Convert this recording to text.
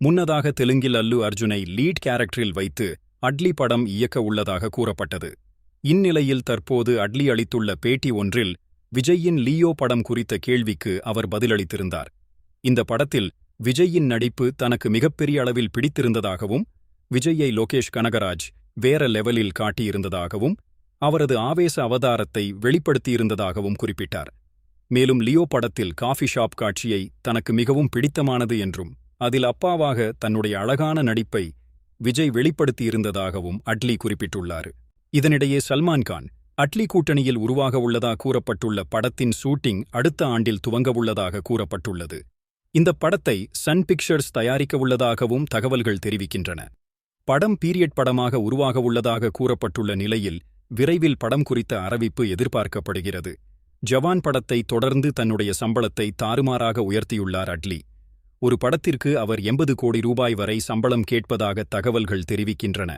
முன்னதாக தெலுங்கில் அல்லு அர்ஜுனை லீட் கேரக்டரில் வைத்து அட்லி படம் இயக்க உள்ளதாக கூறப்பட்டது. இந்நிலையில் தற்போது அட்லி அளித்துள்ள பேட்டி ஒன்றில் விஜய்யின் லியோ படம் குறித்த கேள்விக்கு அவர் பதிலளித்திருந்தார். இந்த படத்தில் விஜய்யின் நடிப்பு தனக்கு மிகப்பெரிய அளவில் பிடித்திருந்ததாகவும் விஜய்யை லோகேஷ் கனகராஜ் வேற லெவலில் காட்டியிருந்ததாகவும் அவரது ஆவேச அவதாரத்தை வெளிப்படுத்தியிருந்ததாகவும் குறிப்பிட்டார். மேலும் லியோ படத்தில் காஃபி ஷாப் காட்சியை தனக்கு மிகவும் பிடித்தமானது என்றும் அதில் அப்பாவாக தன்னுடைய அழகான நடிப்பை விஜய் வெளிப்படுத்தியிருந்ததாகவும் அட்லி குறிப்பிட்டுள்ளார். இதனிடையே சல்மான் கான் அட்லி கூட்டணியில் உருவாக உள்ளதா கூறப்பட்டுள்ள படத்தின் ஷூட்டிங் அடுத்த ஆண்டில் துவங்கவுள்ளதாக கூறப்பட்டுள்ளது. இந்த படத்தை சன் பிக்சர்ஸ் தயாரிக்கவுள்ளதாகவும் தகவல்கள் தெரிவிக்கின்றன. படம் பீரியட் படமாக உருவாக உள்ளதாக கூறப்பட்டுள்ள நிலையில் விரைவில் படம் குறித்த அறிவிப்பு எதிர்பார்க்கப்படுகிறது. ஜவான் படத்தை தொடர்ந்து தன்னுடைய சம்பளத்தை தாறுமாறாக உயர்த்தியுள்ளார் அட்லி. ஒரு படத்திற்கு அவர் எண்பது கோடி ரூபாய் வரை சம்பளம் கேட்பதாக தகவல்கள் தெரிவிக்கின்றன.